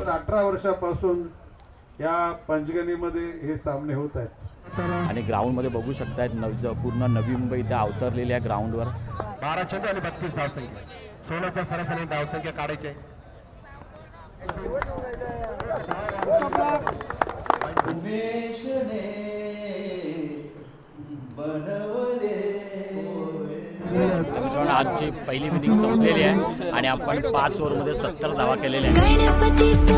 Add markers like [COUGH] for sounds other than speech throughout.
पण अठरा वर्षापासून या पंचगणीमध्ये हे सामने होत आहेत. आणि ग्राउंडमध्ये बघू शकतायत नव पूर्ण नवी मुंबई इथे अवतरलेल्या ग्राउंडवर. बारा चेंडू आणि बत्तीस धावसंख्या. सोळाच्या सरासरी धावसंख्या काढायचे. आजची पहिली इनिंग संपलेली आहे आणि आपण पाच ओव्हरमध्ये सत्तर धावा केलेल्या आहेत.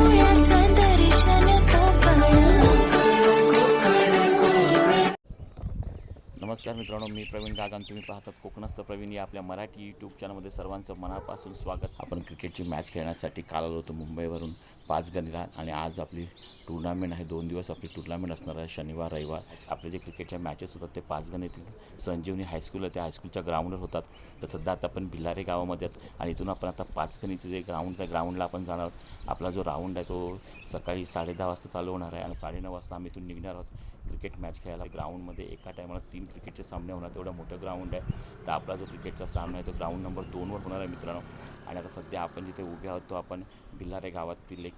नमस्कार मित्रांनो मी प्रवीण गागन तुम्ही पाहतात कोकणस्थ प्रवीण या आपल्या मराठी यूट्यूब चॅनलमध्ये सर्वांचं मनापासून स्वागत. आपण क्रिकेटची मॅच खेळण्यासाठी काल आलो होतो मुंबईवरून. पाच गणिला आणि आज आपली टुर्नामेंट आहे. दोन दिवस आपली टुर्नामेंट असणार आहे. शनिवार रविवार. आपले जे क्रिकेटच्या मॅचेस होतात ते पाच गणितील संजीवनी हायस्कूल आहे. त्या हायस्कूलच्या ग्राउंडवर होतात. तर सध्या आता आपण भिलारे गावामध्ये आहेत आणि इथून आपण आता पाच गणीचं जे ग्राउंड त्या ग्राउंडला आपण जाणार आहोत. आपला जो राऊंड आहे तो सकाळी साडेदहा वाजता चालू होणार आहे आणि साडेनऊ वाजता आम्ही इथून निघणार आहोत क्रिकेट मॅच खेळायला. ग्राउंडमध्ये एका टायमाला तीन क्रिकेटचे सामने होणार. तेवढं मोठं ग्राउंड आहे. तर आपला जो क्रिकेटचा सामना आहे तो ग्राउंड नंबर दोनवर होणार आहे मित्रांनो. आणि आता सध्या आपण जिथे उभे आहोत तो आपण पिल्लारे गावातील एक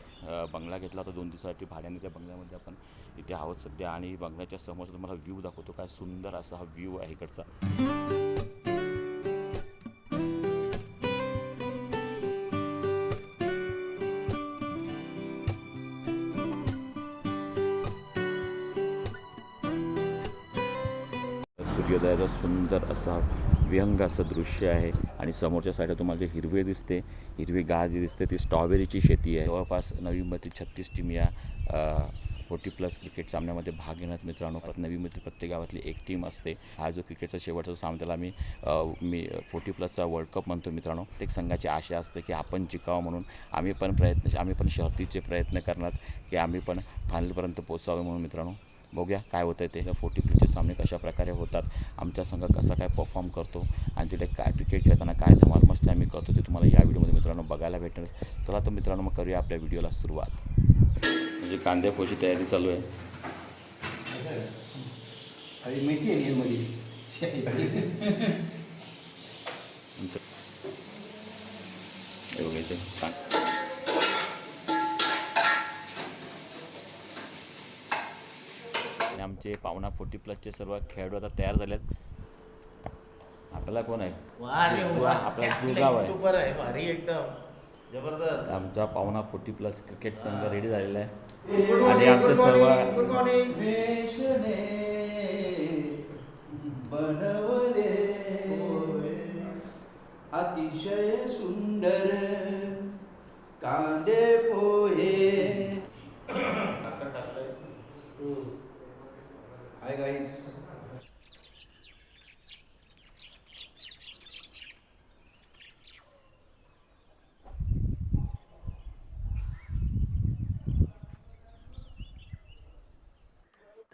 बंगला घेतला होता दोन दिवसासाठी. भाड्याने त्या बंगल्यामध्ये आपण इथे आहोत सध्या आणि बंगल्याच्या समोर तुम्हाला व्ह्यू दाखवतो. काय सुंदर असा हा व्ह्यू आहे इकडचा. सूर्योदयाचा सुंदर असा व्यंग असं दृश्य आहे आणि समोरच्या साईडला तुम्हाला जे हिरवे दिसते हिरवी गार जी दिसते ती स्ट्रॉबेरीची शेती आहे. जवळपास नवी मुंबईतील छत्तीस टीम या फोर्टी प्लस क्रिकेट सामन्यामध्ये भाग घेण्यात मित्रांनो परत नवी मुंबईतील प्रत्येक गावातली एक टीम असते. हा जो क्रिकेटचा शेवटचा सामना त्याला आम्ही मी फोर्टी प्लसचा वर्ल्ड कप म्हणतो मित्रांनो. प्रत्येक संघाची आशा असते की आपण जिकावं म्हणून आम्ही पण प्रयत्न आम्ही पण शर्तीचे प्रयत्न करणार की आम्ही पण फायनलपर्यंत पोचावं म्हणून मित्रांनो. बघूया काय होतं ते. फोर्टी प्लेचे सामने कशा प्रकारे होतात आमचा संघ कसा काय परफॉर्म करतो आणि तिथे काय क्रिकेट खेळताना काय धमाल मस्ती आम्ही करतो ते तुम्हाला या व्हिडिओमध्ये मित्रांनो बघायला भेटणार. चला तर मित्रांनो मग करूया आपल्या व्हिडिओला सुरुवात. म्हणजे कांद्यापोची तयारी चालू आहे. माहिती आहे आमचे पावणा फोर्टी प्लसचे सर्व खेळाडू आता तयार झालेत. आपल्याला कोण आहे? आपला जुगाव आहे. बरं आहे भारी एकदम. जबरदस्त. आमचा पावणा फोर्टी प्लस क्रिकेट संघ रेडी झालेला आहे. आणि आमचे सर्व गुड मॉर्निंग बनवले. अतिशय सुंदर कांदे पोहे हाय गाईज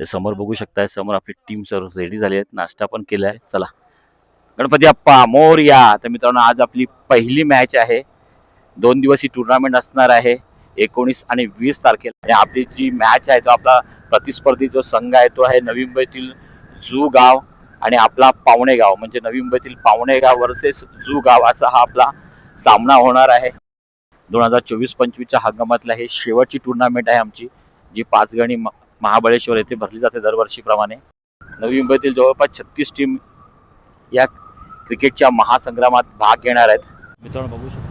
ते समोर बघू शकताय समोर आपली टीम सर्व रेडी झाली आहेत. नाश्ता पण केला आहे चला. गणपती अप्पा मोर या तर मित्रांनो आज आपली पहिली मॅच आहे. दोन दिवस ही टुर्नामेंट असणार आहे. एकोणीस आणि वीस तारखेला. आणि आपली जी मॅच आहे तो आपला प्रतिस्पर्धी जो संघ आहे तो आहे नवी मुंबईतील जू गाव आणि आपला पावणे गाव. म्हणजे नवी मुंबईतील पावणे गाव वर्सेस जू गाव असा हा आपला सामना होणार आहे. दोन हजार चोवीस पंचवीसच्या हंगामातला हे शेवटची टुर्नामेंट आहे आमची जी पाच गणी म- महाबळेश्वर येथे भरली जाते दरवर्षीप्रमाणे. नवी मुंबईतील जवळपास छत्तीस टीम या क्रिकेटच्या महासंग्रामात भाग घेणार आहेत. मित्रांनो बघू शकतो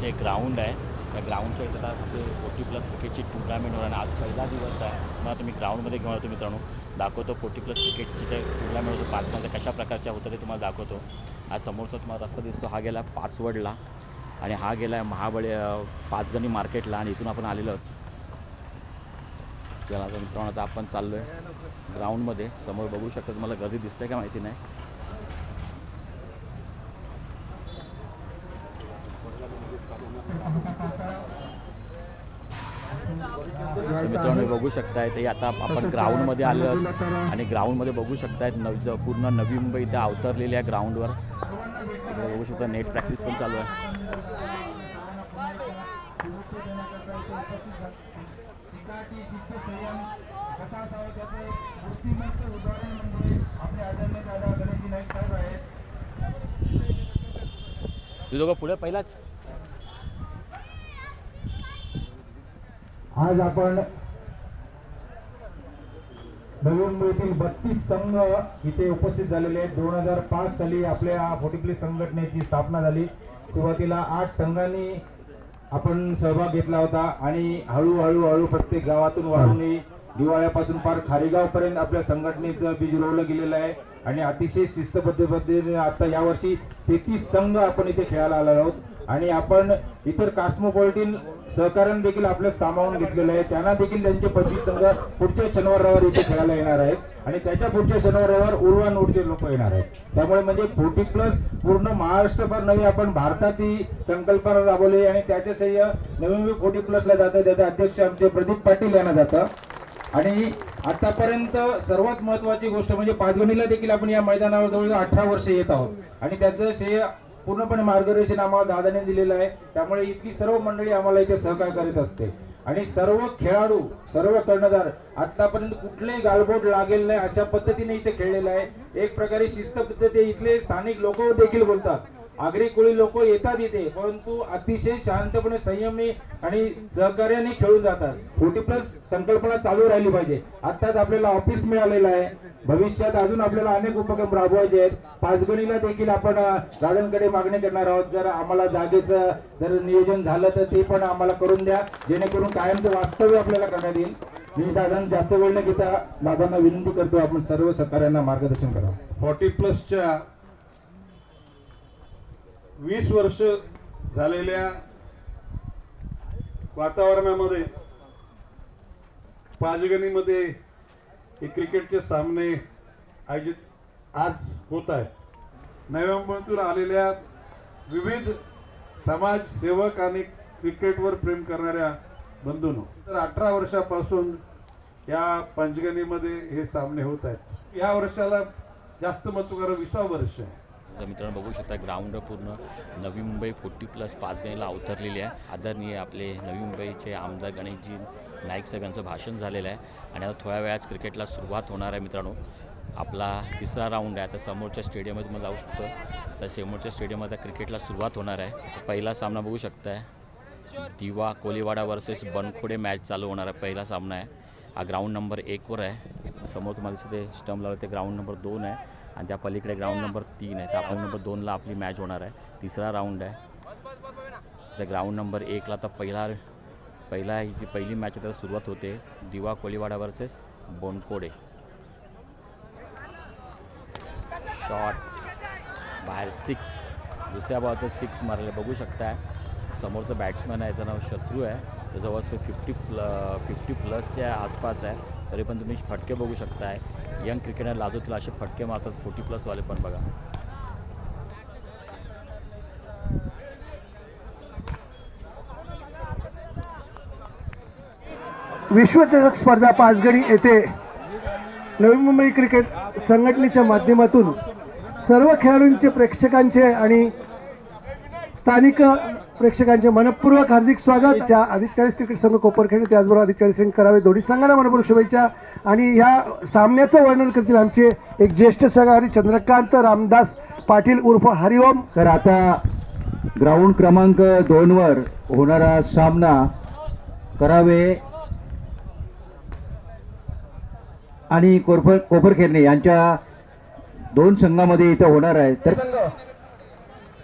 संजीवनी ग्राउंड आहे त्या ग्राउंडच्या इथं आपले फोर्टी प्लस क्रिकेटची टुर्नामेंट होणार आणि आज पहिला दिवस आहे. मला तुम्ही ग्राउंडमध्ये घेऊन तुम्ही मित्रांनो. दाखवतो फोर्टी प्लस क्रिकेटची ते टुर्नामेंट होतो. पाच मध्ये कशा प्रकारच्या होतं ते तुम्हाला दाखवतो. आज समोरचा तुम्हाला रस्ता दिसतो. हा गेला पाचवडला आणि हा गेला आहे महाबळे पाचगणी मार्केटला आणि इथून आपण आलेलो आहोत. आता मित्रांनो आता आपण चाललो आहे ग्राउंडमध्ये समोर बघू शकतो तुम्हाला गर्दी दिसते का माहिती नाही. मित्रांनो हे बघू शकताय ते आता आपण ग्राउंडमध्ये आलो. आणि ग्राउंडमध्ये बघू शकतायत नव पूर्ण नवी मुंबई इथे अवतरलेल्या ग्राउंडवर इकडे बघू शकता नेट प्रॅक्टिस पण चालू आहे. तू दोघं पुढे पहिलाच? आज आपण नवी मुंबईतील बत्तीस संघ इथे उपस्थित झालेले आहेत. दोन हजार पाच साली आपल्या फोर्टी संघटनेची स्थापना झाली. सुरुवातीला आठ संघांनी आपण सहभाग घेतला होता आणि हळूहळू हळू प्रत्येक गावातून वाढून दिवाळ्यापासून फार खारेगावपर्यंत आपल्या संघटनेचं बीज रोवलं गेलेलं आहे. आणि अतिशय शिस्तबद्ध पद्धतीने आता यावर्षी तेहतीस संघ आपण इथे खेळायला आलेलो आहोत. आणि आपण इतर कास्मोपॉलिटिन सहकार्यानं देखील आपल्या सामावून घेतलेलं आहे. त्यांना देखील त्यांचे पस्तीस संघ पुढच्या शनिवार इथे खेळायला येणार आहेत. आणि त्याच्या पुढच्या शनिवार उर्वा उर्वान लोक येणार आहेत. त्यामुळे म्हणजे फोर्टी प्लस पूर्ण महाराष्ट्रभर नवी आपण भारतात ही संकल्पना राबवली आणि त्याचे श्रेय नवी फोर्टी प्लसला जातं त्याचे अध्यक्ष आमचे प्रदीप पाटील यांना जातं. आणि आतापर्यंत सर्वात महत्वाची गोष्ट म्हणजे पाचगणीला देखील आपण या मैदानावर जवळजवळ अठरा वर्ष येत आहोत. आणि त्याचं श्रेय पूर्णपणे मार्गदर्शन आम्हाला दादाने दिलेलं आहे. त्यामुळे इथली सर्व मंडळी आम्हाला इथे सहकार्य करीत असते. आणि सर्व खेळाडू सर्व कर्णधार आतापर्यंत कुठलेही गालबोट लागेल नाही अशा पद्धतीने इथे खेळलेलं आहे. एक प्रकारे शिस्त पद्धती इथले स्थानिक लोक देखील बोलतात. आगरी कोळी लोक येतात इथे परंतु अतिशय शांतपणे संयमी आणि सहकार्याने खेळून जातात. फोर्टी प्लस संकल्पना चालू राहिली पाहिजे. आताच आपल्याला ऑफिस मिळालेलं आहे. भविष्यात अजून आपल्याला अनेक उपक्रम राबवायचे आहेत. पाचगणीला देखील आपण दादांकडे मागणी करणार आहोत. जर आम्हाला जागेचं जर नियोजन झालं तर ते पण आम्हाला करून द्या. जेणेकरून कायमचं वास्तव्य आपल्याला करण्यात येईल. मी दादा जास्त वेळ न घेता दादांना विनंती करतो आपण सर्व सहकार्यांना मार्गदर्शन करा. फॉर्टी प्लसच्या वीस वर्ष झालेल्या वातावरणामध्ये पाचगणीमध्ये हे क्रिकेटचे सामने आयोजित आज होत आहे नव्या आलेल्या विविध समाजसेवक आणि क्रिकेटवर प्रेम करणाऱ्या बंधूंनो तर अठरा वर्षापासून या पंचगणीमध्ये हे सामने होत आहेत. या वर्षाला जास्त महत्त्व कारण वर्ष आहे. तर मित्रांनो बघू शकता ग्राउंड पूर्ण नवी मुंबई फोर्टी प्लस पाच गणीला अवतरलेली आहे. आदरणीय आपले नवी मुंबईचे आमदार गणेशजी नाईक साहेब यांचं भाषण झालेलं आहे. आणि आता थोड्या वेळात क्रिकेटला सुरुवात होणार आहे मित्रांनो. आपला तिसरा राऊंड आहे. आता समोरच्या स्टेडियममध्ये तुम्हाला जाऊ शकतो. तर समोरच्या स्टेडियममध्ये क्रिकेटला सुरुवात होणार आहे. पहिला सामना बघू शकताय. दिवा कोलीवाडा वर्सेस बनखोडे मॅच चालू होणार आहे. पहिला सामना आहे. हा ग्राउंड नंबर एकवर आहे. समोर तुम्हाला तिथे ते स्टंप लावलं ते ग्राउंड नंबर दोन आहे. आणि त्या पलीकडे ग्राउंड नंबर तीन आहे. त्या ग्राउंड नंबर दोनला आपली मॅच होणार आहे. तिसरा राऊंड आहे. त्या ग्राउंड नंबर एकला तर पहिला पहिला ही जी पहिली मॅच आहे त्याला सुरुवात होते दिवा कोलीवाडा वर्सेस बोनकोडे. शॉट बाहेर सिक्स दुसऱ्या बॉलचं सिक्स मारले. बघू शकताय समोरचं बॅट्समॅन आहे त्याचं नाव शत्रू आहे. तो जवळपास फिफ्टी प्ल फिफ्टी प्लसच्या आसपास आहे. तरी पण तुम्ही फटके बघू शकताय. यंग क्रिकेटर लाजूतील असे फटके मारतात. फोर्टी प्लसवाले पण बघा. विश्वचषक स्पर्धा पाचगणी येथे नवी मुंबई क्रिकेट संघटनेच्या माध्यमातून सर्व खेळाडूंचे प्रेक्षकांचे आणि स्थानिक प्रेक्षकांचे मनपूर्वक हार्दिक स्वागत. त्या अधिक चाळीस क्रिकेट संघ कोपरखेड त्याचबरोबर अधिक चाळीस संघ करावे दोन्ही संघांना मनपूर्वक शुभेच्छा. आणि ह्या सामन्याचं वर्णन करतील आमचे एक ज्येष्ठ सहकारी चंद्रकांत रामदास पाटील उर्फ हरिओम. तर आता ग्राउंड क्रमांक दोन वर होणारा सामना करावे आणि कोपर कोपरखेरणे यांच्या दोन संघामध्ये इथं होणार आहे. तर संघ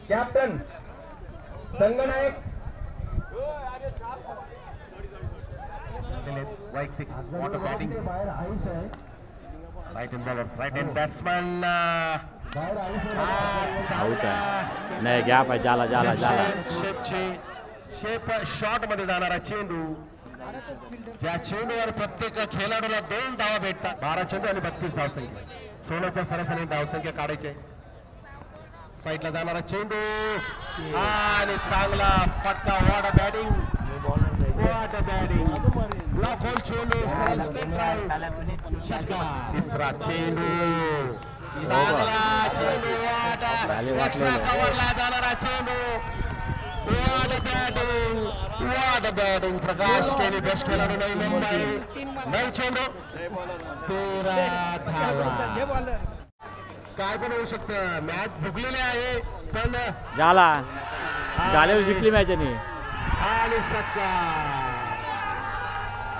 captain hand bowlers. Right hand batsman. बाहेर आयुष आहे. आऊट आहे. नाही घ्या पाहिजे जाला जाला जाला. शेप शॉटमध्ये जाणारा चेंडू. ज्या चेंडूवर प्रत्येक खेळाडूला दोन धावा भेटतात. बारा चेंडू आणि बत्तीस धावसंख्या. सोळाच्या सरासरी धावसंख्या काढायचे. साईडला जाणारा चेंडू आणि चांगला फटका वाट बॅटिंग वाट बॅटिंग ब्लॉक होल चेंडू सरळ straight drive. षटकार. तिसरा चेंडू चांगला चेंडू वाट झाले एक्स्ट्रा वाटलेलं. कव्हरला जाणारा चेंडू What a batting! What a batting! प्रकाश केली बेस्ट खेळाडू नवी मुंबई नऊ चेंडू तेरा धावा काय पण होऊ शकतं. मॅच झुकलेली आहे पण जाला झाल्यावर जिंकली मॅच यांनी आणि षटकार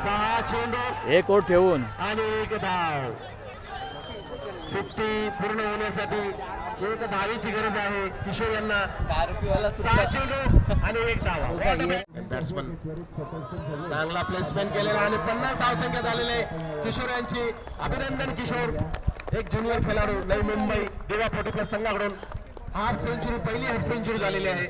सहा चेंडू. एक ओट ठेवून. आणि एक धाव. सुट्टी पूर्ण होण्यासाठी एक धावीची गरज आहे. किशोर यांना सहा चेंडू आणि एक धाव. बॅट्समन चांगला प्लेसमेंट केलेला आणि पन्नास धाव संख्या झालेले किशोर यांची अभिनंदन किशोर. एक ज्युनियर खेळाडू नवी मुंबई दिवा फोर्टी प्लस संघाकडून हाफ सेंचुरी पहिली हाफ सेंचुरी झालेली आहे.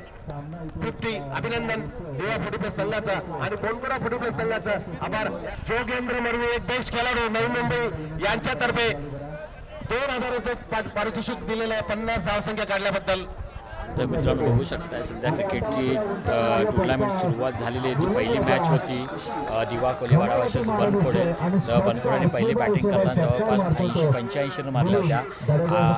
फिफ्टी अभिनंदन दिवा फोर्टी प्लस संघाचा आणि कोणकोणा फोर्टी प्लस संघाचा आभार. जोगेंद्र मरवी एक बेस्ट खेळाडू नवी मुंबई यांच्यातर्फे दोन हजार रुपये पारितोषिक दिलेलं आहे. पन्नास धावसंख्या काढल्याबद्दल. तर मित्रांनो बघू शकता सध्या क्रिकेटची टुर्नामेंट सुरुवात झालेली आहे. जी पहिली मॅच होती दिवा कोलेवाडा वर्सेस बनकोडे. तर बनकोडेने पहिली बॅटिंग करताना जवळपास ऐंशी पंच्याऐंशी रन मारल्या होत्या.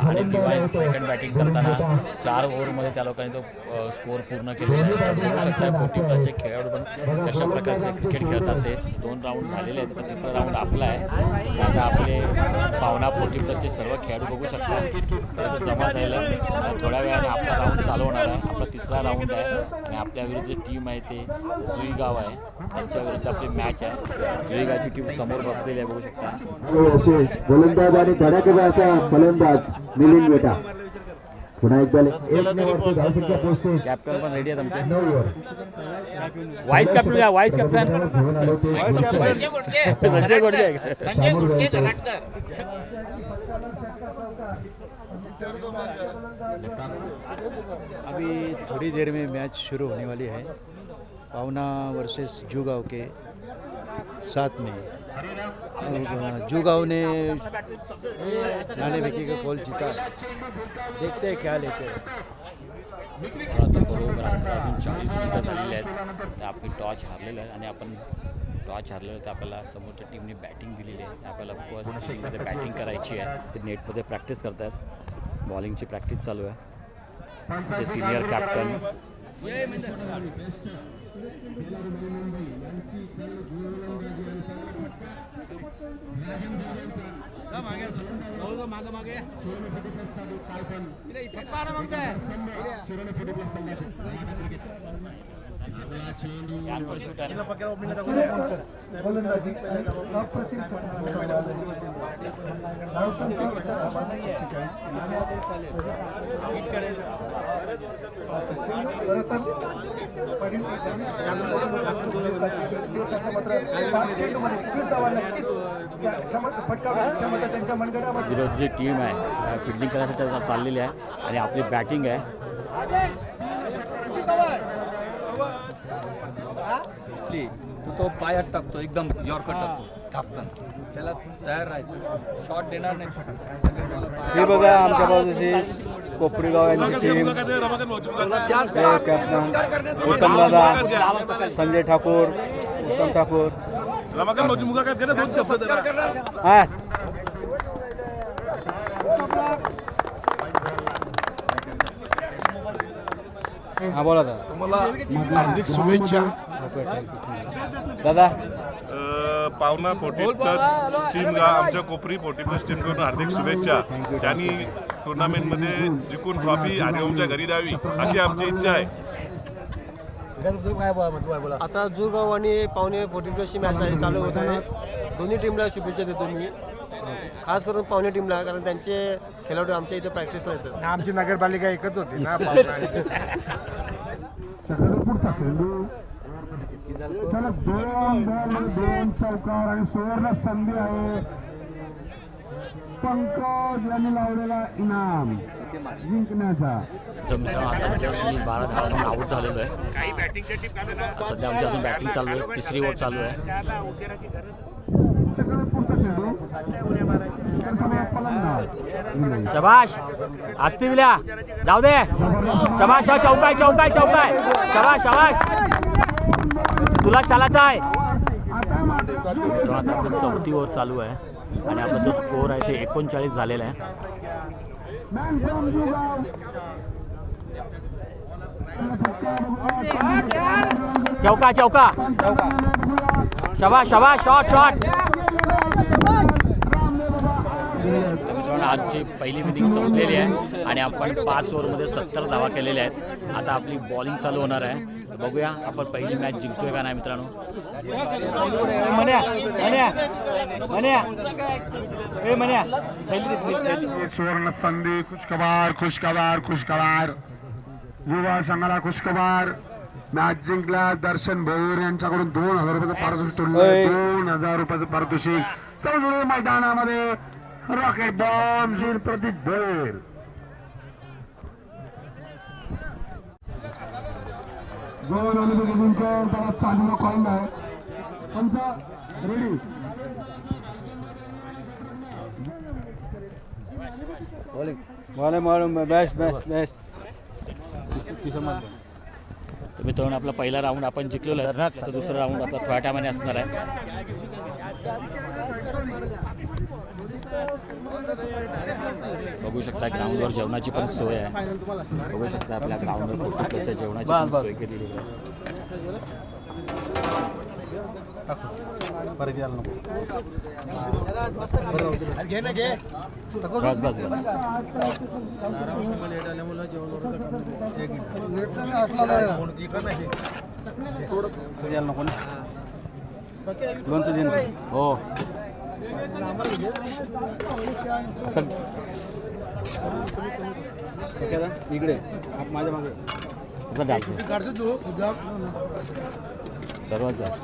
आणि दिवाने सेकंड बॅटिंग करताना चार ओव्हरमध्ये त्या लोकांनी तो स्कोअर पूर्ण केलेला आहे. तर बघू शकता फोर्टी प्लसचे खेळाडू पण कशा प्रकारचे क्रिकेट खेळतात ते. दोन राऊंड झालेले आहेत पण तिसरा राऊंड आपला आहे. आता आपले पावना फोर्टी प्लसचे सर्व खेळाडू बघू शकता तर जमा झालेला थोड्या वेळाने आपला राऊंड चालू होणार आहे आपला तिसरा राऊंड आहे. आणि आपल्या विरुद्ध टीम आहे ते जुई गाव आहे. त्यांच्या विरुद्ध आपली मॅच आहे. जुई गावची टीम समोर बसलेली आहे बघू शकता. गोलंदाज आणि धडाकेबाचा फलंदाज मिलिंद बेटा पुन्हा एकदा कॅप्टन पण रेडी आहेत आमचे. वाईस कॅप्टन या वाईस कॅप्टन संजय गोडके समोर जायचं. अभी थोड़ी देर में मैच शुरू होने वाली है। पावना वर्सेस जुगांव के साथ में। और जुगांव ने नाने बेकी का कॉल जीता। देखते हैं क्या लेते हैं। आता बरोबर अकरा अजून चाळीस मिनटं झालेली आहेत तर आपली टॉच हारलेलं आहे आणि आपण टॉच हारलेलं आहे तर आपल्याला समोरच्या टीमने बॅटिंग दिलेली आहे आपल्याला फर्स्ट इनिंगमध्ये बॅटिंग करायची आहे ते नेटमध्ये प्रॅक्टिस करतात बॉलिंगची प्रॅक्टिस चालू आहे. जे सिनियर कॅप्टन यानवर शूट विरोधी जी टीम आहे फिल्डिंग करायसाठी चाललेली आहे आणि आपली बॅटिंग आहे. तू पायात टाकतो एकदम यॉर्कर टाकतो. थापकन त्याला तयार राहायचं. शॉट देणार नाही. हे बघा आमच्या बाजूची कोपरी गाव यांची टीम कॅप्टन उत्तम दादा संजय ठाकूर उत्तम ठाकूर. हा हा बोला दादा तुम्हाला हार्दिक शुभेच्छा. दादा. पावना फोर्टी प्लस टीम गा आमच्या कोपरी फोर्टी प्लस टीमकडून हार्दिक शुभेच्छा. त्यांनी टुर्नामेंटमध्ये जिंकून ट्रॉफी हरिओमच्या घरी द्यावी अशी आमची इच्छा आहे. आता जुगाव आणि पावणे फोर्टी प्लसची मॅच आहे चालू होत आहे दोन्ही टीमला शुभेच्छा देतो मी. खास करून पावणे टीमला कारण त्यांचे खेळाडू आमच्या इथे प्रॅक्टिसला येतात. आमची नगरपालिका एकच होती ना [LAUGHS] [LAUGHS] दोन बॉल दोन चौकार आणि सुवर्ण संधी आहे. पंकज यांनी लावलेला इनाम. जिंकण्याचा. बारा धावांनी आऊट झालेलो आहे सध्या आमची अजून बॅटिंग चालू आहे तिसरी ओव्हर चालू आहे. शबाश असती विल्या जाऊ दे. शबाश चौकाय चौकाय चौकाय. शबाश शबाश. तुला चालायचा आहे. चौथी ओव्हर चालू आहे. आणि आपला जो स्कोर आहे ते एकोणचाळीस झालेला आहे. चौका चौका. शबाश शबाश शॉट शॉट आजची पहिली इनिंग संपलेली आहे आणि आपण पाच ओव्हरमध्ये सत्तर धावा केलेल्या आहेत. आता आपली बॉलिंग चालू होणार आहे. बघूया आपण पहिली मॅच जिंकतोय का नाही मित्रांनो. सुवर्ण संधी खुशखबर खुशखबर खुशखबर. युवा संघाला खुशखबर. मॅच जिंकला दर्शन भोईर यांच्याकडून दोन हजार रुपयाचं पारितोषिक दोन हजार रुपयाचं पारितोषिक. संजोळे मैदानामध्ये. रॉकेट बॉम्ब श्री प्रदीप भोईर दोन आणि जिंकून त्याला चालू कॉईन आहे. आमचा रेडी बेस्ट बेस्ट बेस्ट तर मित्रांनो आपला पहिला राऊंड आपण जिंकलेलो आहे. आता दुसरा राऊंड आपला थोड्या टायमाने असणार आहे. बघू शकता ग्राउंडवर जेवणाची पण सोय आहे. बघू शकता आपल्या ग्राउंडवर खूप प्रकारच्या जेवणाची पण सोय केलेली आहे. बस बस बस. हो. इकडे माझ्या मागे. सर्वात जास्त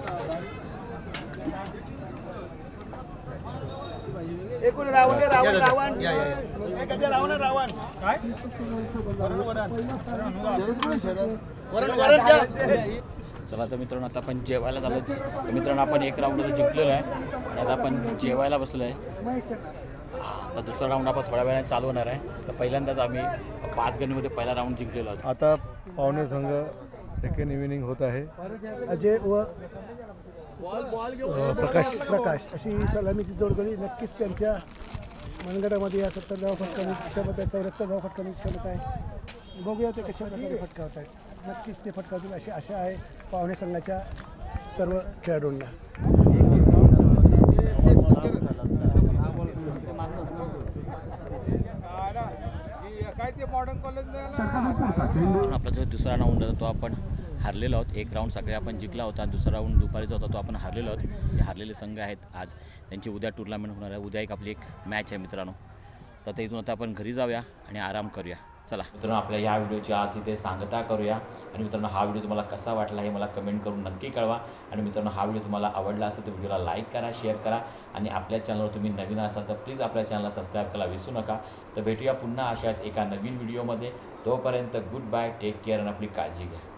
चला तर मित्रांनो आता आपण जेवायला झालो तर मित्रांनो आपण एक राऊंड जिंकलेलो आहे. आता आपण जेवायला बसलो आहे आता दुसरा राऊंड आपण थोड्या वेळाने चालू होणार आहे. तर पहिल्यांदाच आम्ही पाच गणीमध्ये पहिला राऊंड जिंकलेलो आहोत. आता पावणे संघ सेकंड इव्हिनिंग होत आहे. अजय व प्रकाश. प्रकाश अशी सलामीची जोडगडी नक्कीच त्यांच्या मनगटामध्ये या सत्तर धावा फटकावण्याची क्षमता आहे चौऱ्याहत्तर धावा फटकावण्याची क्षमता आहे. बघूया ते कशा प्रकारे फटकावत आहेत नक्कीच ते फटकावतील अशी आशा आहे पाहुणे संघाच्या सर्व खेळाडूंना. आपला जो दुसरा राऊंड होता तो आपण हारलेलो आहोत. एक राऊंड सकाळी आपण जिंकला होता. दुसरा राऊंड दुपारीचा होता तो आपण हारलेलो आहोत. जे हारलेले संघ आहेत आज. त्यांची उद्या टुर्नामेंट होणार आहे. उद्या एक आपली एक मॅच आहे मित्रांनो. तर इथून आता आपण घरी जाऊया आणि आराम करूया. चला. मित्रांनो आपल्या या व्हिडिओची आज इथे सांगता करूया. आणि मित्रांनो हा व्हिडिओ तुम्हाला कसा वाटला हे मला कमेंट करून नक्की कळवा. आणि मित्रांनो हा व्हिडिओ तुम्हाला आवडला असेल तर व्हिडिओला लाईक करा शेअर करा. आणि आपल्या चॅनलवर तुम्ही नवीन असाल तर प्लीज आपल्या चॅनलला सबस्क्राईब करायला विसरू नका. तर भेटूया पुन्हा अशाच एका नवीन व्हिडिओमध्ये. तोपर्यंत गुड बाय टेक केअर आणि आपली काळजी घ्या.